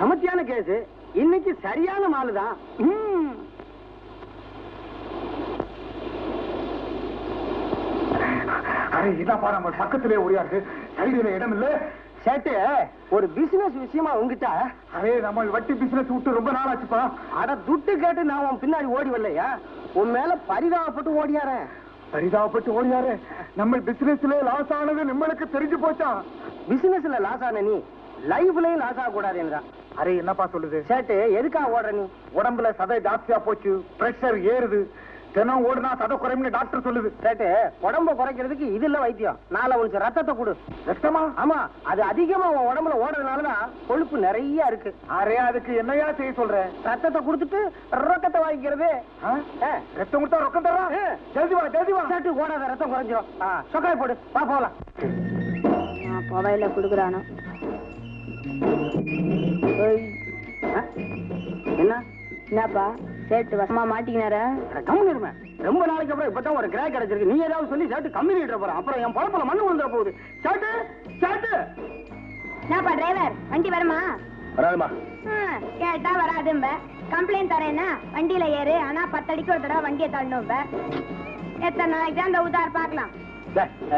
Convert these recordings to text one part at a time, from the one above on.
சமத்தியான case இன்னைக்கு சரியான mall தான் அரே என்னப்பா நம்ம பக்கத்திலே ஓடியாரு சைடுல இடம் இல்ல. சேட்டு ஒரு பிசினஸ் விஷயமா உங்ககிட்ட அரே நம்ம வட்டி பிசினஸ் விட்டு ரொம்ப நாள் ஆச்சுப்பா அட துட்டு கேட்டு நான் உன் பின்னாடி ஓடி வரலையா? உன் மேல பரிதாபப்பட்டு ஓடியாரேன். பரிதாபப்பட்டு ஓடியாரு. நம்ம பிசினஸ்ல லாஸ் ஆனது நம்மளுக்கு தெரிஞ்சு போச்சா? பிசினஸ்ல லாஸ் ஆன நீ லைஃப்லயும் லாஸ் ஆக கூடாதுன்றா அரே என்னப்பா சொல்லுது? சேட்டு எதுக்காக ஓடுற நீ? உடம்புல சதை ஜாஸ்தியா போச்சு பிரஷர் ஏறுது. தினம் ஓடுனா சதை குறையும்னு டாக்டர் சொல்லுது. சேட்டு உடம்ப குறைக்கிறதுக்கு இது இல்ல வைத்தியம். நாளை உனக்கு ரத்தத்தை கொடு. ரத்தமா? ஆமா அது அதிகமா உன் உடம்புல ஓடுறதுனாலதான் கொழுப்பு நிறைய இருக்கு. அரே அதுக்கு என்னையா செய்ய சொல்ற? ரத்தத்தை கொடுத்துட்டு ரத்தத்தை வாங்கிக்கிறது. ஆ? ஆ. ரத்தம் கொடுத்தா ரொக்கம் தர்றான். ஜல்தி வா ஜல்தி வா. சேட்டு ஓடாத ரத்தம் குறைஞ்சிரும். ஆ, சொக்காய் போடு. வா போலாம். நான் புகையில குடுக்குறானோ? என்ன? என்னப்பா? சேட்டு வசமா மாட்டிக்கினாரா? அட, கம்முனு இருமே ரொம்ப நாளைக்கு அப்புறம் இப்பதான் ஒரு கிராக் கிடைச்சிருக்கு. நீ ஏதாவது சொல்லி சேட்டு கம்மி போற அப்புறம் என் பொழப்புல மண்ணு விழுந்துற போகுது. சேட்டு சேட்டு. என்னப்பா டிரைவர்? வண்டி வருமா? வராதுமா. கேட்டா வராதும்ப. கம்ப்ளைண்ட் தரேன்னா வண்டியில ஏறு. ஆனா பத்தடிக்கு ஒரு தடவை வண்டியை தள்ளணும்ப. எத்தனை நாளைக்கு தான் இந்த உதார் பார்க்கலாம்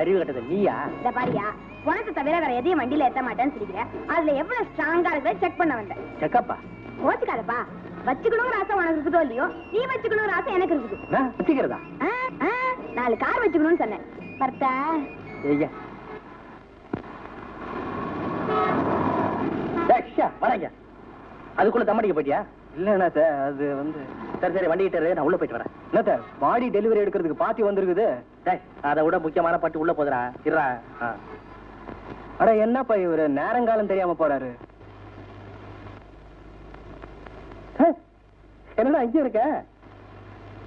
அறிவு கட்டது. நீயா? இந்த பாரியா? உனக்கு தவிர வேற எதையும் வண்டியில ஏத்த மாட்டேன்னு சொல்லிக்கிறேன் அதுல எவ்வளவு ஸ்ட்ராங்கா இருக்கிற செக் பண்ண வந்தேன் செக்கப்பா கோச்சுக்காதப்பா. வச்சுக்கணுங்கிற ஆசை உனக்கு இருக்குதோ இல்லையோ நீ வச்சுக்கணுங்கிற ஆசை எனக்கு இருக்குது. வச்சுக்கிறதா? ஆ, ஆ, நாலு கார் வச்சுக்கணும்னு சொன்னேன். பர்த்தா ஐயா வரங்க அதுக்குள்ள தம்மடிக்க போயிட்டியா? இல்ல என்னத்த அது வந்து சரி சரி வண்டி கிட்ட நான் உள்ள போயிட்டு வரேன். என்னத்த பாடி டெலிவரி எடுக்கிறதுக்கு பாத்தி வந்திருக்குது? டேய் அதை விட முக்கியமான பாட்டு உள்ள போதுடா. இருடா. ஆ. அட என்னப்பா இவரு? நேரங்காலம் தெரியாம போறாரு. ஹே, என்னடா இங்க இருக்க?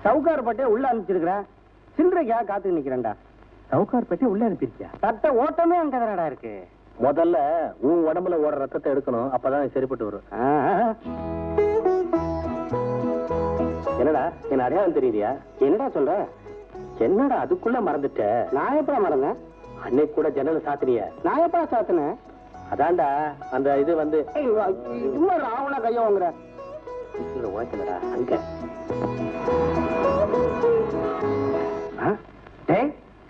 சவுக்கார் பட்டே உள்ள அனுப்பிச்சிருக்கிறேன். சில்லறைக்காக காத்து நிக்கிறேன்டா? சவுக்கார் பட்டே உள்ள அனுப்பிருக்கியா தட்ட ஓட்டமே அங்க தானடா இருக்கு. முதல்ல உன் உடம்புல ஓடுற ரத்தத்தை எடுக்கணும் அப்பதான் சரிப்பட்டு வரும். என்னடா என் அடையாளம் தெரியுதியா? என்னடா சொல்ற? என்னடா அதுக்குள்ள மறந்துட்ட? நான் எப்படா மறந்தேன்? அன்னைக்கு கூட ஜன்னல் சாத்தினிய. நான் எப்படா சாத்தினேன்? அதான்டா அந்த இது வந்து சும்மா ராவணா கைய வாங்குற இல்ல உனக்குலடா அங்க.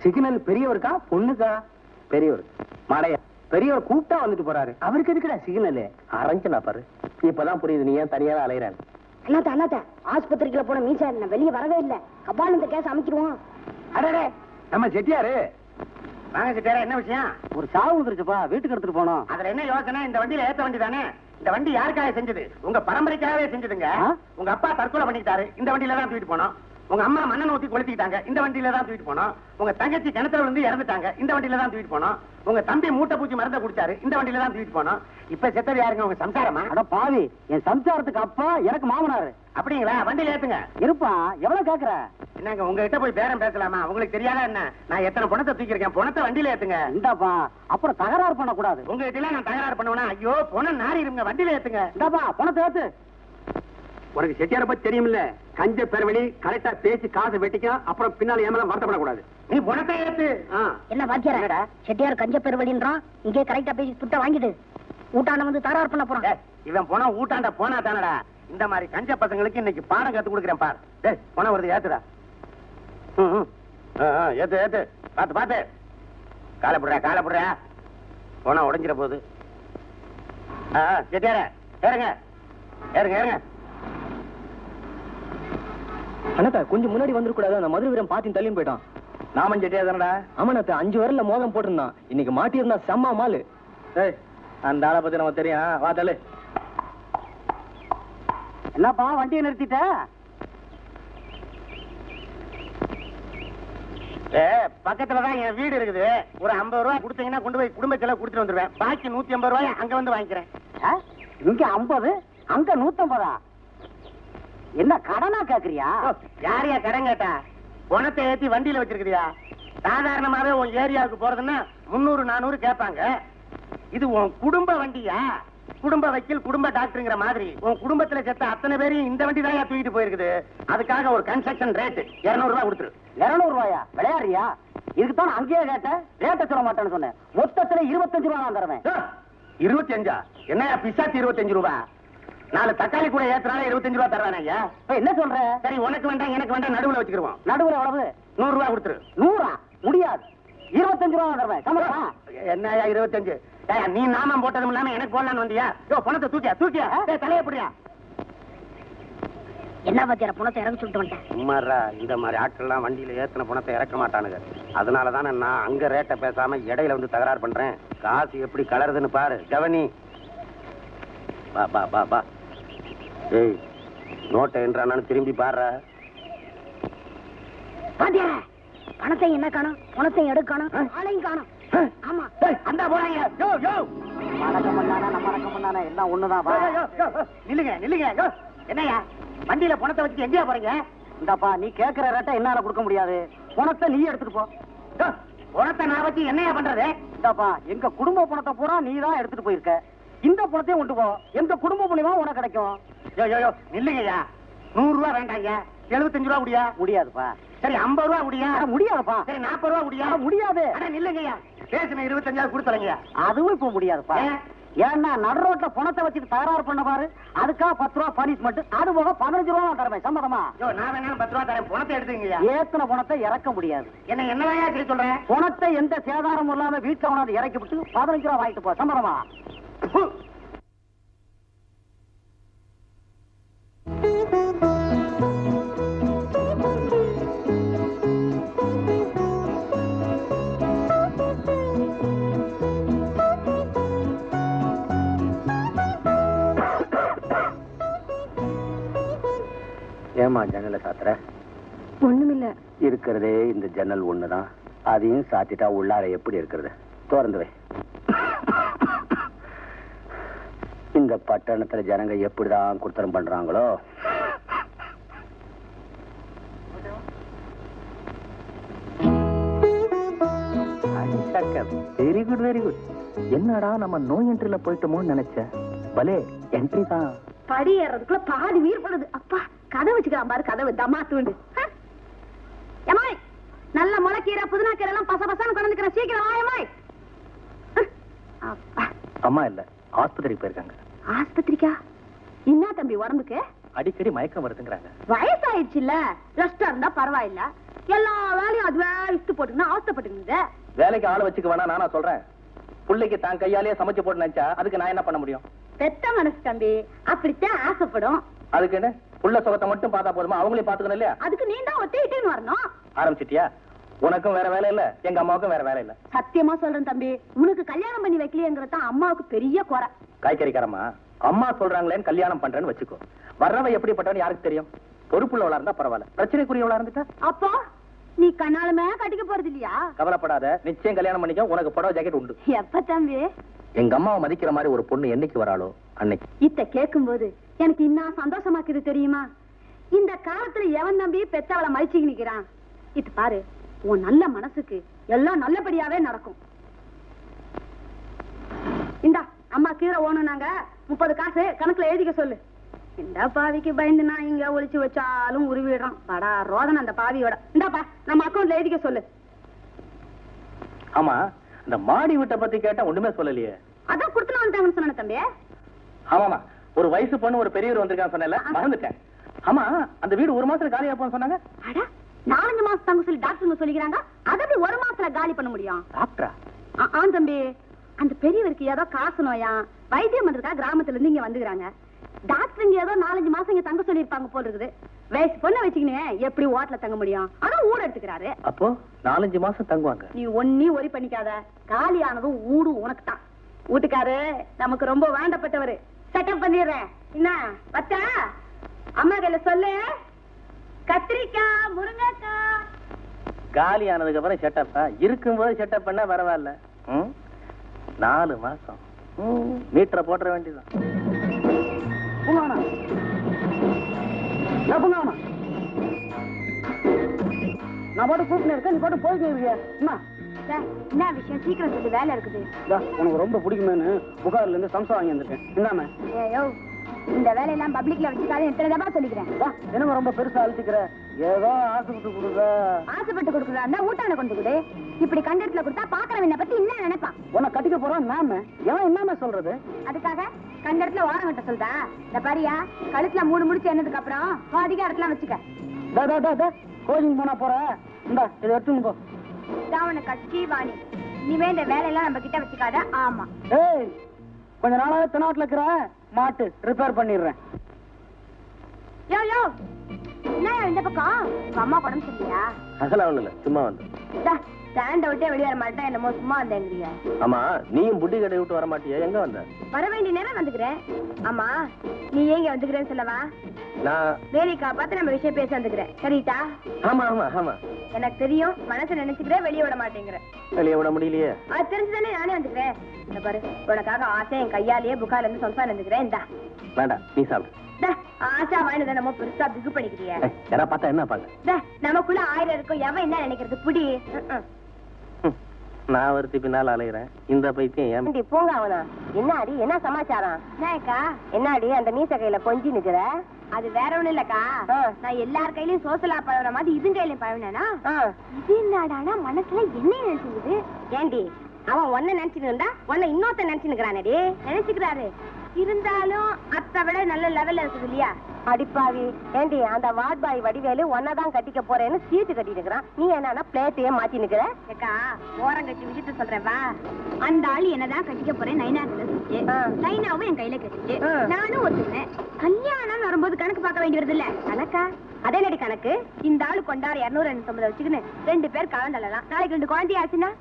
சிக்னல் பெரியவருக்கா பொண்ணுக்கா? பெரியவர். மாடையா. பெரியவர் கூப்பிட்டா வந்துட்டு போறாரு. அவருக்கு எதுக்குடா சிக்னல்? அரஞ்சனா பாரு. இப்பதான் புரியுது நீ ஏன் தனியாவே அலையறான் அண்ணாத்த அண்ணாத்த ஆஸ்பத்திரிக்குள்ள போன மீசா என்ன வெளியே வரவே இல்ல. கபால் இந்த கேஸ் அமைச்சிருவோம் அடடே நம்ம செட்டியாரு. வாங்க என்ன விஷயம்? ஒரு சாவு வந்துருச்சுப்பா வீட்டுக்கு எடுத்துட்டு போனோம். அதுல என்ன யோசனை? இந்த வண்டியில ஏத்த வண்டி தானே இந்த வண்டி யாருக்காக செஞ்சது? உங்க பரம்பரைக்காகவே செஞ்சதுங்க? உங்க அப்பா தற்கொலை பண்ணிக்கிட்டாரு. இந்த வண்டியில தான் தூக்கிட்டு போனோம். உங்க அம்மா மண்ணெண்ணெய் ஊத்தி கொளுத்திக்கிட்டாங்க. இந்த வண்டியில தான் தூக்கிட்டு போனோம். உங்க தங்கச்சி கிணத்துல விழுந்து இறந்துட்டாங்க. இந்த வண்டியில தான் தூக்கிட்டு போனோம். உங்க தம்பி மூட்டை பூச்சி மருந்த குடிச்சாரு. இந்த வண்டியில தான் தூக்கிட்டு போனோம். இப்ப செத்தது யாருங்க? உங்க சம்சாரமா? அட பாவி என் சம்சாரத்துக்கு அப்பா எனக்கு மாமனாரு. அப்படிங்களா? வண்டியில ஏத்துங்க. இருப்பா எவ்வளவு கேக்குற? என்னங்க உங்ககிட்ட போய் பேரம் பேசலாமா? உங்களுக்கு தெரியாதா என்ன? நான் எத்தனை பணத்தை தூக்கியிருக்கேன். பணத்தை வண்டியில ஏத்துங்க. இந்தாப்பா அப்புறம் தகராறு பண்ணக்கூடாது. உங்ககிட்ட நான் தகராறு பண்ணுவேனா? ஐயோ பணம் நாரி இருங்க. வண்டியில ஏத்துங்க. இந்தாப்பா பணத்தை ஏத்து. உனக்கு செட்டியார பத்தி தெரியுமில்ல? கஞ்ச பெருவழி கரெக்டா பேசி காசு வெட்டிக்கும் அப்புறம் பின்னால ஏமெல்லாம் வருத்தப்படக்கூடாது. நீ பணத்தை ஏத்து. என்ன பாக்கியாரா செட்டியார் கஞ்ச பெருவழின்றான் இங்கே கரெக்டா பேசி துட்ட வாங்கிட்டு ஊட்டாண்ட வந்து தகராறு பண்ண போறான். இவன் பணம் ஊட்டாண்ட போனா தானடா? இந்த மாதிரி கஞ்ச பசங்களுக்கு இன்னைக்கு பாடம் கத்து கொடுக்குறேன் பார். டேய் பணம் வருது ஏத்துடா. ம், ம். ஆ, ஆ, ஏத்து ஏத்து. பாத்து பாத்து. காலை புடுறா காலை புடுறா. பணம் உடைஞ்சிட போகுது செட்டியார ஏறுங்க. ஏறுங்க ஏறுங்க. அண்ணாத்த கொஞ்சம் முன்னாடி வந்துடக்கூடாது அந்த மதுரை வீரன் பாத்தி தள்ளின்னு போயிட்டான். நாமன் செட்டியார் தானடா? ஆமாண்ணாத்த அஞ்சு வரல மோகம் போட்டிருந்தான். இன்னைக்கு மாட்டியிருந்தா செம்ம மாலு. டேய் அந்த ஆளை பத்தி நமக்கு தெரியும். வா தள்ளு. என்னப்பா வண்டியை நிறுத்திட்ட? ஏ பக்கத்துல தான் என் வீடு இருக்குது. ஒரு ஐம்பது ரூபாய் கொடுத்தீங்கன்னா கொண்டு போய் குடும்ப செலவு கொடுத்துட்டு வந்துருவேன். பாக்கி நூத்தி ஐம்பது ரூபாய் அங்க வந்து வாங்கிக்கிறேன்? இங்க ஐம்பது அங்க நூத்தம்பதா? என்ன கடனா கேக்குறியா? யாரையா கடன் கேட்டா? பணத்தை ஏத்தி வண்டியில வச்சிருக்கிறியா? சாதாரணமாவே உன் ஏரியாவுக்கு போறதுன்னா முந்நூறு நானூறு கேட்பாங்க. இது உன் குடும்ப வண்டியா? குடும்ப வக்கீல் குடும்ப டாக்டருங்கிற மாதிரி உன் குடும்பத்துல செத்த அத்தனை பேரையும் இந்த வண்டி தான் தூக்கிட்டு போயிருக்குது. அதுக்காக ஒரு கன்ஸ்ட்ரக்ஷன் ரேட் இருநூறு ரூபாய் கொடுத்துரு. இருநூறு ரூபாயா? விளையாடுறியா? இதுக்குத்தான் அங்கேயே கேட்டேன். ரேட்டை சொல்ல மாட்டேன்னு சொன்னேன். மொத்தத்துல இருபத்தஞ்சு ரூபா நான் தருவேன். இருபத்தி அஞ்சா என்னையா பிசாச்சு இருபத்தஞ்சு ரூபாய் நாலு தக்காளி கூட ஏத்துறாலும் இருபத்தஞ்சு ரூபா தர்றானே ஐயா. என்ன சொல்ற? சரி உனக்கு வேண்டாம் எனக்கு வேண்டாம் நடுவுல வச்சுக்கிருவோம். நடுவுல எவ்வளவு? நூறு ரூபா கொடுத்துரு. நூறா? முடியாது. இருபத்தஞ்சு ரூபா தருவேன். சம்மதமா என்னய்யா இருபத்தஞ்சு? நீ நாமம் போட்டதும் இல்லாம எனக்கு போடலான்னு வந்தியா? யோ பணத்தை தூக்கியா தூக்கியா? தலையை எப்படியா என்ன பத்தியார பணத்தை இறங்க சொல்லிட்டு சும்மாரா இந்த மாதிரி ஆட்கள்லாம் வண்டியில ஏத்தின பணத்தை இறக்க மாட்டானுங்க. அதனால தானே நான் அங்க ரேட்டை பேசாம இடையில வந்து தகராறு பண்றேன். காசு எப்படி கலருதுன்னு பாரு கவனி பா பா பா பா ஏய் நோட்டை என்றானு திரும்பி பாரு பாத்தியார? பணத்தை என்ன காணும்? பணத்தை எடுக்கணும்? ஆளையும் காணும்? ஆமா. அந்த போறாங்க. யோ யோ. மடக்கம் பண்ணானா நம்ம பண்ணானா எல்லாம் ஒண்ணுதான் யோ. நில்லுங்க நில்லுங்க யோ என்னய்யா? வண்டியில பணத்தை வச்சுட்டு எங்கேயா போறீங்க? இந்தாப்பா நீ கேக்குற ரேட்டை என்னால கொடுக்க முடியாது. பணத்தை நீ எடுத்துட்டு போ. பணத்தை நான் வச்சு என்னையா பண்றது? இந்தாப்பா எங்க குடும்ப பணத்தை பூரா நீ தான் எடுத்துட்டு போயிருக்க. இந்த பணத்தையும் கொண்டு போ. எங்க குடும்ப மூலியமா உனக்கு கிடைக்கும். யோ யோ யோ நில்லுங்கய்யா. நூறு ரூபா வேண்டாங்க எழுபத்தஞ்சு ரூபா முடியா முடியாதுப்பா. சரி ஐம்பது ரூபா முடியா முடியாதுப்பா. சரி நாற்பது ரூபா முடியா முடியாது. அட நில்லுங்கய்யா. பேசுன இருபத்தஞ்சாவது கொடுத்துறீங்க அதுவும் இப்ப முடியாதுப்பா. ஏன்? ஏன்னா நடு ரோட்ல பணத்தை வச்சுட்டு தகராறு பண்ண பாரு. அதுக்காக பத்து ரூபா பனிஷ்மெண்ட் அது போக பதினஞ்சு ரூபா தரவேன் சம்மதமா? யோ நான் வேணாலும் பத்து ரூபா தரேன். பணத்தை எடுத்துங்கய்யா ஏத்தன பணத்தை இறக்க முடியாது. என்ன என்னதான் சரி சொல்றேன் பணத்தை எந்த சேதாரமும் இல்லாம வீட்டுல கொண்டாந்து இறக்கி விட்டு பதினஞ்சு ரூபா வாங்கிட்டு போ சம்மதமா? ஏமா ஜன்னலை சாத்துற? ஒண்ணுமில்ல. இருக்கிறதே இந்த ஜன்னல் ஒண்ணுதான். அதையும் சாத்திட்டா உள்ளார எப்படி இருக்கிறது? திறந்து வை. இந்த பட்டணத்துல ஜனங்க எப்படிதான் குடுத்தனம் பண்றாங்களோ? வெரி குட் வெரி குட் என்னடா நம்ம நோ என்ட்ரில போயிட்டோமோன்னு நினைச்சேன் பலே என்ட்ரி தான். படி ஏறதுக்குள்ள பாதி உயிர் போடுது அப்பா கதை வச்சுக்கலாம் பாரு கதவு. தமா தூண்டு. எமாய் நல்ல முளைக்கீரை புதினா கீரை எல்லாம் பச பசன்னு கொண்டு சீக்கிரம் வாயமாய். அப்பா. அம்மா இல்ல ஆஸ்பத்திரிக்கு போயிருக்காங்க. ஆஸ்பத்திரிக்கா? என்ன தம்பி உடம்புக்கு? அடிக்கடி மயக்கம் வருதுங்கிறாங்க. வயசாயிடுச்சு இல்ல ரெஸ்டா இருந்தா பரவாயில்ல. எல்லா வேலையும் அதுவே இஷ்டு போட்டுக்கணும் அவஸ்தப்பட்டுக்குது வேலைக்கு ஆளை வச்சுக்க வேணா நானா சொல்றேன். புள்ளைக்கு தான் கையாலேயே சமைச்சு போட்டு நினைச்சா அதுக்கு நான் என்ன பண்ண முடியும்? பெத்த மனசு தம்பி அப்படித்தான் ஆசைப்படும். அதுக்கு என்ன? புள்ள சுகத்தை மட்டும் பார்த்தா போதுமா? அவங்களையும் பாத்துக்கணும் இல்லையா? அதுக்கு நீ தான் ஒத்திக்கிட்டேன்னு வரணும். ஆரம்பிச்சிட்டியா? உனக்கும் வேற வேலை இல்ல எங்க அம்மாவுக்கும் வேற வேலை இல்ல. சத்தியமா சொல்றேன் தம்பி உனக்கு கல்யாணம் பண்ணி வைக்கலையேங்கிறது அம்மாவுக்கு பெரிய குறை. காய்கறிக்காரம்மா அம்மா சொல்றாங்களேன்னு கல்யாணம் பண்றேன்னு வச்சுக்கோ. வர்றவ எப்படிப்பட்டவன் யாருக்கு தெரியும்? பொறுப்புள்ளவளா இருந்தா பரவாயில்ல. பிரச்சனைக்குரியவளா இருந்துட்டா? அப்போ நீ கண்ணாலுமே கட்டிக்க போறது இல்லையா? கவலைப்படாத. நிச்சயம் கல்யாணம் பண்ணிக்க. உனக்கு புடவை ஜாக்கெட் உண்டு. எப்ப தம்பி? எங்க அம்மாவை மதிக்கிற மாதிரி ஒரு பொண்ணு என்னைக்கு வராளோ அன்னைக்கு. இத்த கேக்கும்போது எனக்கு இன்னும் சந்தோஷமாக்குது தெரியுமா? இந்த காலத்துல எவன் தம்பி பெத்தவளை மதிச்சுக்கு நிக்கிறான்? இது பாரு உன் நல்ல மனசுக்கு எல்லாம் நல்லபடியாவே நடக்கும். இந்தா. அம்மா கீரை ஓணுனாங்க. முப்பது காசு கணக்குல எழுதிக்க சொல்லு. இந்த பாவிக்கு பயந்து நான் இங்க ஒளிச்சு வச்சாலும் உருவிடுறான். படா ரோதனை அந்த பாவியோட. இந்தாப்பா நம்ம அக்கௌண்ட்ல எழுதிக்க சொல்லு. ஆமா இந்த மாடி வீட்டை பத்தி கேட்டா ஒண்ணுமே சொல்லலையே. அதான் கொடுத்துன்னு வந்துட்டாங்கன்னு சொன்ன தம்பி. ஆமாமா ஒரு வயசு பொண்ணு ஒரு பெரியவர் வந்திருக்கான்னு சொன்னேன்ல மறந்துட்டேன். ஆமா அந்த வீடு ஒரு மாசத்துல காலியா போன்னு சொன்னாங்க. அட நாலஞ்சு மாசம் தங்க சொல்லி டாக்டருங்க சொல்லிக்கிறாங்க. அதை ஒரு மாசத்துல காலி பண்ண முடியும்? டாக்டரா? ஆ தம்பி. அந்த பெரியவருக்கு ஏதோ காசு நோயா? வைத்தியம் பண்றதுக்காக கிராமத்துல இருந்து இங்க வந்துக்கிறாங்க. டாக்டருங்க ஏதோ நாலஞ்சு மாசம் இங்க தங்க சொல்லியிருப்பாங்க போல இருக்குது. வயசு பொண்ணை வச்சுக்கினே எப்படி ஓட்டல தங்க முடியும்? ஆனா ஊட எடுத்துக்கிறாரு. அப்போ நாலஞ்சு மாசம் தங்குவாங்க. நீ ஒன்னி ஒரி பண்ணிக்காத. காலி ஆனதும் ஊடு உனக்கு தான் வீட்டுக்காரு நமக்கு ரொம்ப வேண்டப்பட்டவரு. செட்டப் பண்ணிடுறேன். என்ன பத்தா அம்மா கையில சொல்லு. கத்திரிக்காய் முருங்கைக்காய். காலி ஆனதுக்கு அப்புறம் செட்டப்பா இருக்கும்போது செட்டப் பண்ணா பரவாயில்ல. ம்? நாலு மாசம். ம், மீட்டரை போட்டுற வேண்டியதுதான். பூங்காவனா நான் பாட்டு கூப்பிட்டு இருக்கேன் நீ பாட்டு அம்மா. என்ன விஷயம்? சீக்கிரம் சொல்லி வேலை இருக்குது. உனக்கு ரொம்ப பிடிக்குமேனு புகார்ல இருந்து சம்சா வாங்கி வந்திருக்கேன். இந்தாம ஏயோ இந்த வேலையெல்லாம் பப்ளிக்ல வச்சுக்காத எத்தனை தடவை சொல்லிக்கிறேன்? என்னங்க ரொம்ப பெருசா அழிச்சுக்கிற? ஏதோ ஆசைப்பட்டு கொடுக்க ஆசைப்பட்டு கொடுக்குறா ஊட்டான கொண்டு கொடு. இப்படி கண்டத்துல கொடுத்தா பாக்குறவன பத்தி என்ன நினைப்பான் உன்னை கட்டிக்க போறான் நாம. எவன் என்னமே சொல்றது? அதுக்காக கண்டத்துல ஓரம் கட்ட சொல்றா. இந்த பாரியா கழுத்துல மூணு முடிச்சு என்னதுக்கு அப்புறம் அதிகாரத்துல வச்சுக்க. கோச்சிங் போனா போற? இந்த இதை எடுத்துன்னு போ. உனக்கு கட்சி வாணி இனிமே இந்த வேலையெல்லாம் நம்ம கிட்ட வச்சுக்காத. ஆமா. ஏய் கொஞ்ச நாளாவே தென்னாட்டுல இருக்கிற? மாட்டு ரிப்பேர் பண்ணிடுறேன். யோ யோ! என்ன இந்த பக்கம்? உங்க அம்மா உடம்பு சரியா அதெல்லாம் ஒண்ணு இல்ல. சும்மா வந்து. ஸ்டாண்ட விட்டே வெளியே வர மாட்டேன். என்னமோ சும்மா வந்தேங்கிறியா. ஆமா நீயும் புட்டி கடை விட்டு வர மாட்டியா? எங்க வந்த? வர வேண்டிய நேரம் வந்துக்கிறேன். ஆமா நீ ஏங்க வந்துக்கிறேன்னு சொல்லவா? நான் வேலைக்கா பார்த்து நம்ம விஷயம் பேச வந்துக்கிறேன். சரிட்டா? ஆமா ஆமா ஆமா. எனக்கு தெரியும் மனசை நினைச்சுக்கிறேன் வெளியே விட மாட்டேங்கிறேன் வெளியே விட முடியலையே. அது தெரிஞ்சுதானே நானே வந்துக்கிறேன். பாரு உனக்காக ஆசை என் கையாலேயே புக்கால இருந்து சொன்ன வந்துக்கிறேன். இந்தா. வேண்டாம் நீ சாப்பிடு. ஆசா வாயினதை நம்ம பெருசா பிகு பண்ணிக்கிறிய. ஏய், யாரா பார்த்தா என்ன பாங்க இந்தா, நமக்குள்ள ஆயிரம் இருக்கும் எவன் என்ன நினைக்கிறது? புடி. நான் ஒருத்தி பின்னால் அலையிறேன். இந்த பைத்தியம் ஏன்? போங்க அவனா. என்னாடி என்ன சமாச்சாரம்? என்னக்கா? என்னாடி அந்த மீச கையில கொஞ்சி நிக்கிற? அது வேற ஒண்ணும் இல்லக்கா. நான் எல்லார் கையிலயும் சோசலா பழகுற மாதிரி இதுங்க கையிலயும் பழகுனேனா? இது என்னடானா மனசுல என்ன நினைச்சுக்குது? ஏண்டி அவன் ஒன்ன நினைச்சுட்டு இருந்தா உன்னை இன்னொருத்த நினைச்சுக்கிறானடி நினைச்சுக்கிறாரு. இருந்தாலும் அத்தை விட நல்ல லெவல்ல இருக்குது இல்லையா? அடிப்பாவி. ஏண்டி அந்த வார்ட் பாய் வடிவேலு ஒன்னதான் கட்டிக்க போறேன்னு சீட்டு கட்டிட்டு இருக்கிறான். நீ என்னன்னா பிளேட்டையே மாத்தி நிக்கிற? ஏக்கா ஓரம் கட்டி விஜயத்த சொல்றேன் வா. அந்த ஆளு என்னதான் கட்டிக்க போறேன் நைனா சொல்லிச்சு. நைனாவும் என் கையில கட்டிச்சு. நானும் ஒத்துக்கினேன் கல்யாணம் வரும்போது கணக்கு பார்க்க வேண்டி வருது இல்ல? கணக்கா? அதே நடி கணக்கு. இந்த ஆளு கொண்டாரு இருநூறு எண்ணூத்தொன்பது வச்சுக்கின்னு ரெண்டு பேர் கலந்தலாம் நாளைக்கு ரெண்டு குழந்தை ஆச்சுன்னா?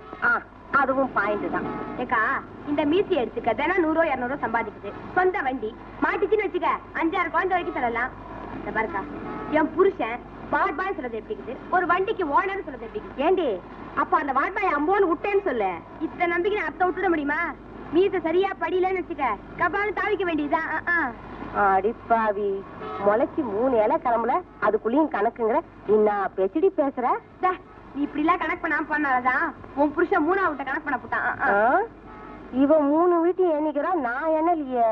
அதுவும் பாயிண்ட் தான். ஏக்கா இந்த மீசி எடுத்துக்க தினம் நூறோ இருநூறோ சம்பாதிக்குது. சொந்த வண்டி. மாட்டிச்சுன்னு வச்சுக்க அஞ்சாறு குழந்தை வரைக்கும் தரலாம் இந்த பாருக்கா என் புருஷன் வார்ட் பாய் சொல்றது எப்படிக்குது? ஒரு வண்டிக்கு ஓனர் சொல்றது எப்படிக்குது? ஏண்டி அப்ப அந்த வார்ட் பாய் அம்போன்னு விட்டேன்னு சொல்லு. இத்தனை நம்பிக்கை நான் அத்தை விட்டுட முடியுமா? மீச சரியா படியலன்னு வச்சுக்க கபான்னு தாவிக்க வேண்டியதுதான். அடிப்பாவி முளைச்சு மூணு இலை கிளம்புல அதுக்குள்ளயும் கணக்குங்கிற என்ன பேச்சடி பேசுற? நீ இப்படி எல்லாம் கணக்கு பண்ணாம பண்ணாதான் உன் புருஷன் மூணாவது கணக்கு பண்ண போட்டான். ஆ, இவன் மூணு வீட்டையும் எண்ணிக்கிறான் நான் என்ன இல்லையே